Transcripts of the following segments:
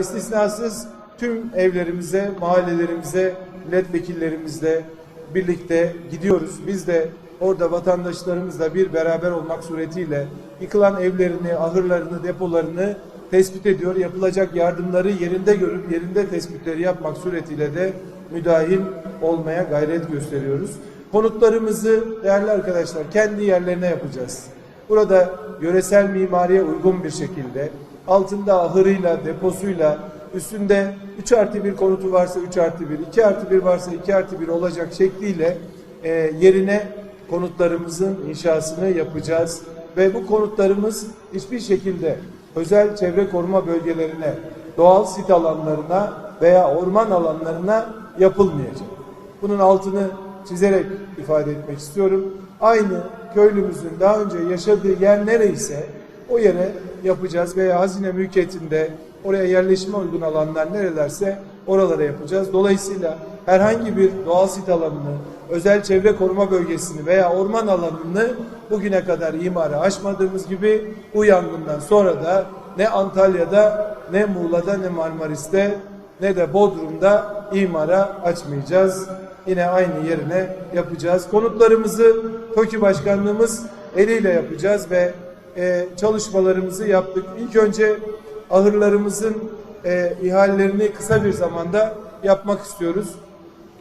İstisnasız tüm evlerimize, mahallelerimize, milletvekillerimizle birlikte gidiyoruz. Biz de orada vatandaşlarımızla bir beraber olmak suretiyle yıkılan evlerini, ahırlarını, depolarını tespit ediyor. Yapılacak yardımları yerinde görüp yerinde tespitleri yapmak suretiyle de müdahil olmaya gayret gösteriyoruz. Konutlarımızı değerli arkadaşlar kendi yerlerine yapacağız. Burada yöresel mimariye uygun bir şekilde altında ahırıyla, deposuyla, üstünde 3 artı 1 konutu varsa 3 artı 1, 2 artı 1 varsa 2 artı 1 olacak şekliyle e, yerine konutlarımızın inşasını yapacağız. Ve bu konutlarımız hiçbir şekilde özel çevre koruma bölgelerine, doğal sit alanlarına veya orman alanlarına yapılmayacak. Bunun altını çizerek ifade etmek istiyorum. Aynı köylümüzün daha önce yaşadığı yer nereyse o yere yapacağız veya hazine mülkiyetinde oraya yerleşime uygun alanlar nerelerse oralara yapacağız. Dolayısıyla herhangi bir doğal sit alanını, özel çevre koruma bölgesini veya orman alanını bugüne kadar imara açmadığımız gibi bu yangından sonra da ne Antalya'da ne Muğla'da ne Marmaris'te ne de Bodrum'da imara açmayacağız. Yine aynı yerine yapacağız. Konutlarımızı TOKİ Başkanlığımız eliyle yapacağız ve e, çalışmalarımızı yaptık. İlk önce ahırlarımızın e, ihalelerini kısa bir zamanda yapmak istiyoruz.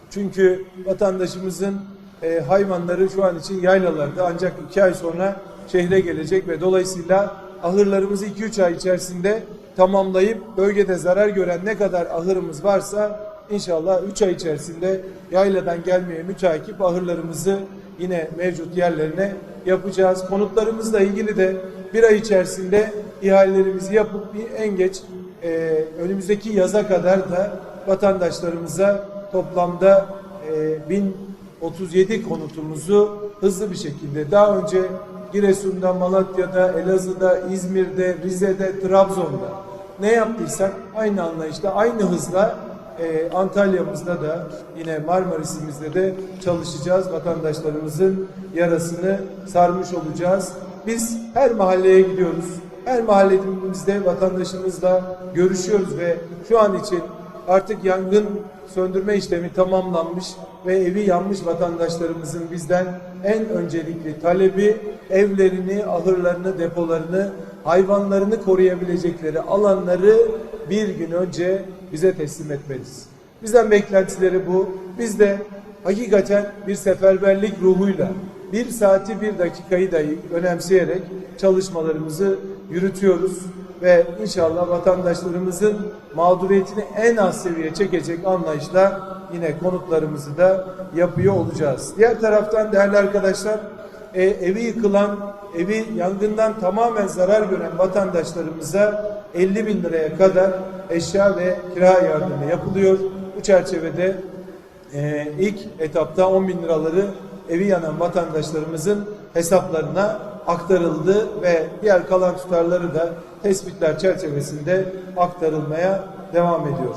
Çünkü vatandaşımızın e, hayvanları şu an için yaylalarda ancak iki ay sonra şehre gelecek ve dolayısıyla ahırlarımızı 2-3 ay içerisinde tamamlayıp bölgede zarar gören ne kadar ahırımız varsa inşallah 3 ay içerisinde yayladan gelmeye müteakip ahırlarımızı yine mevcut yerlerine yapacağız. Konutlarımızla ilgili de bir ay içerisinde ihalelerimizi yapıp en geç e, önümüzdeki yaza kadar da vatandaşlarımıza toplamda e, 1037 konutumuzu hızlı bir şekilde daha önce Giresun'da, Malatya'da, Elazığ'da, İzmir'de, Rize'de, Trabzon'da ne yaptıysak aynı anlayışla, aynı hızla e, Antalya'mızda da yine Marmaris'imizde de çalışacağız. Vatandaşlarımızın yarasını sarmış olacağız. Biz her mahalleye gidiyoruz. Her mahallemizde vatandaşımızla görüşüyoruz ve şu an için artık yangın söndürme işlemi tamamlanmış ve evi yanmış vatandaşlarımızın bizden en öncelikli talebi evlerini, ahırlarını, depolarını, hayvanlarını koruyabilecekleri alanları bir gün önce bize teslim etmeliyiz. Bizden beklentileri bu. Biz de hakikaten bir seferberlik ruhuyla bir saati bir dakikayı dahi önemseyerek çalışmalarımızı yürütüyoruz ve inşallah vatandaşlarımızın mağduriyetini en az seviyeye çekecek anlayışla yine konutlarımızı da yapıyor olacağız. Diğer taraftan değerli arkadaşlar e, evi yıkılan, evi yangından tamamen zarar gören vatandaşlarımıza 50 bin liraya kadar eşya ve kira yardımı yapılıyor. Bu çerçevede e, ilk etapta 10 bin liraları evi yanan vatandaşlarımızın hesaplarına aktarıldı ve diğer kalan tutarları da tespitler çerçevesinde aktarılmaya devam ediyor.